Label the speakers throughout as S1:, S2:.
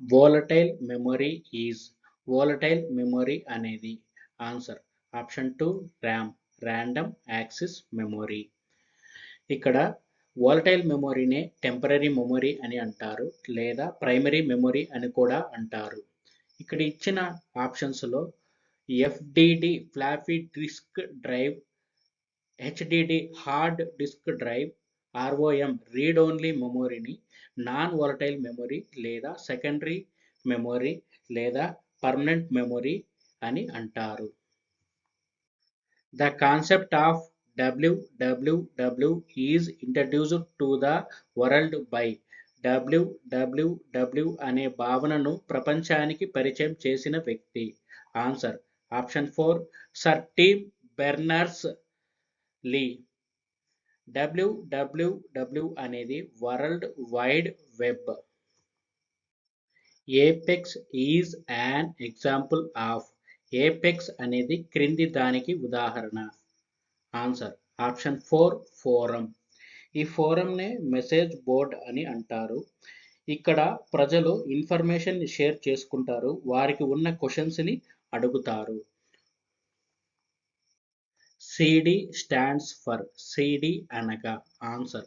S1: Volatile memory is volatile memory అనేది answer option two RAM random access memory ఇక్కడ volatile మెమొరీనే temporary memory అని అంటారు లేదా ప్రైమరీ మెమొరీ అని కూడా అంటారు. ఇక్కడ ఇచ్చిన ఆప్షన్స్లో FDD floppy disk drive HDD hard disk drive ROM read only మెమొరీని non volatile memory లేదా సెకండరీ మెమొరీ లేదా పర్మనెంట్ మెమొరీ అని అంటారు. The concept of WWW is introduced to the world by WWW అనే భావనను ప్రపంచానికి పరిచయం చేసిన వ్యక్తి. Answer option four sir Tim Berners Lee WWW అనేది world wide web. Apex is an example of apex అనేది క్రింది దానికి ఉదాహరణ. ఆన్సర్ ఆప్షన్ ఫోర్ ఫోరం ఈ ఫోరంనే మెసేజ్ బోర్డ్ అని అంటారు. ఇక్కడ ప్రజలు ఇన్ఫర్మేషన్ షేర్ చేసుకుంటారు. వారికి ఉన్న క్వశ్చన్స్ని అడుగుతారు. సిడి స్టాండ్స్ ఫర్ సిడి అనగా answer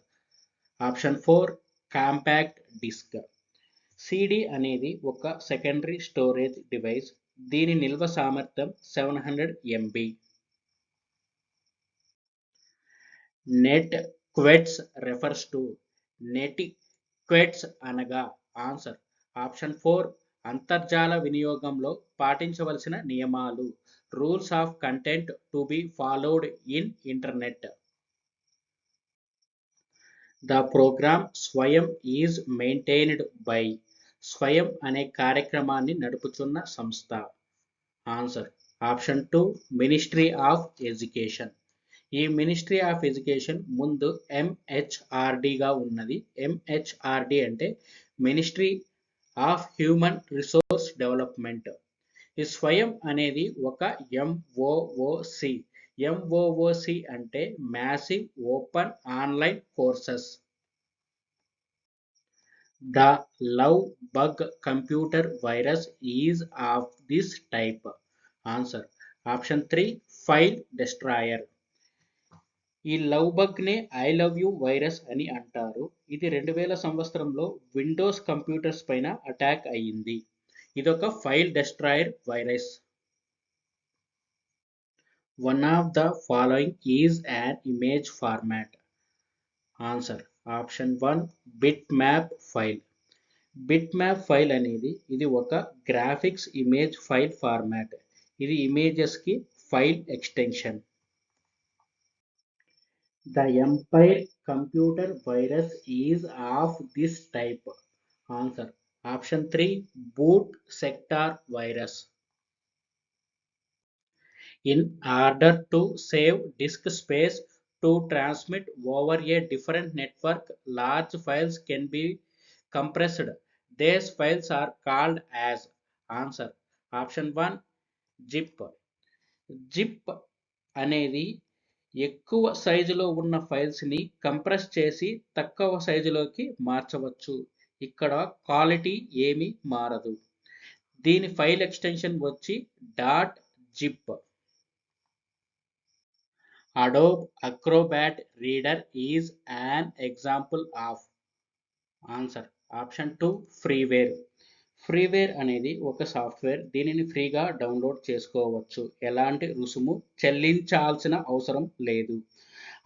S1: option four compact disc CD అనేది ఒక సెకండరీ స్టోరేజ్ డివైస్ దీని నిల్వ సామర్థ్యం seven hundred MB netiquettes refers to netiquettes అనగా. ఆన్సర్ ఆప్షన్ ఫోర్ అంతర్జాల వినియోగంలో పాటించవలసిన నియమాలు. Rules of content to be followed in internet. The program Swayam is maintained by Swayam అనే కార్యక్రమాన్ని నడుపుచున్న సంస్థ. Answer. Option two ministry of education. ఈ మినిస్ట్రీ ఆఫ్ ఎడ్యుకేషన్ ముందు ఎంహెచ్ఆర్డిగా ఉన్నది. ఎంహెచ్ఆర్డి అంటే ministry of human resource development. ఈ స్వయం అనేది ఒక ఎంఓఓసి ఎంఓఓసి అంటే massive open online courses. The love bug computer virus is of this type. Answer. Option three file destroyer. ఈ love బగ్నే ఐ లవ్ యూ వైరస్ అని అంటారు. ఇది రెండు వేల సంవత్సరంలో విండోస్ కంప్యూటర్స్ పైన అటాక్ అయ్యింది. ఇదొక file destroyer virus. One of the following is an image format answer option one bitmap file bitmap file అనేది ఇది ఒక గ్రాఫిక్స్ ఇమేజ్ ఫైల్ ఫార్మాట్ ఇది ఇమేజెస్కి file extension The Empire computer virus is of this type. Answer option 3 boot sector virus. In order to save disk space to transmit over a different network, large files can be compressed. These files are called as answer option 1 zip. zip అనేది ఎక్కువ సైజులో ఉన్న ఫైల్స్ని compress చేసి తక్కువ సైజులోకి మార్చవచ్చు. ఇక్కడ quality ఏమీ మారదు. దీని ఫైల్ ఎక్స్టెన్షన్ వచ్చి. Dot zip Adobe Acrobat reader is an example of answer option two freeware freeware అనేది ఒక సాఫ్ట్వేర్ దీనిని ఫ్రీగా డౌన్లోడ్ చేసుకోవచ్చు. ఎలాంటి రుసుము చెల్లించాల్సిన అవసరం లేదు.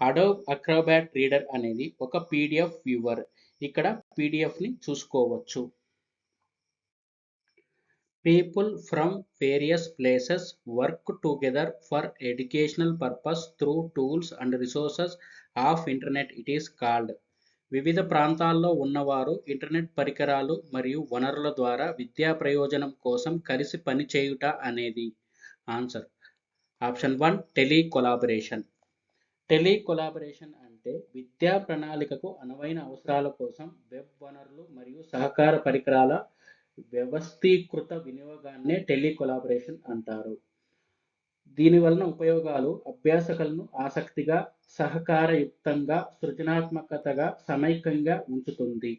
S1: అడోబ్ అక్రోబాట్ రీడర్ అనేది ఒక పీడిఎఫ్ వ్యూవర్. ఇక్కడ పీడిఎఫ్ని చూసుకోవచ్చు. People from various places work together for educational purpose through tools and resources of internet it is called వివిధ ప్రాంతాల్లో ఉన్నవారు ఇంటర్నెట్ పరికరాలు మరియు వనరుల ద్వారా విద్యా ప్రయోజనం కోసం కలిసి పనిచేయుట అనేది. Answer option one telecollaboration telecollaboration అంటే విద్యా ప్రణాళికకు అనువైన అవసరాల కోసం వెబ్ వనరులు మరియు సహకార పరికరాల వ్యవస్థీకృత వినియోగాన్నే టెలి కొలాబరేషన్ అంటారు. దీని వలన ఉపయోగాలు అభ్యాసకులను ఆసక్తిగా సహకారయుక్తంగా సృజనాత్మకతగా సమైక్యంగా ఉంచుతుంది.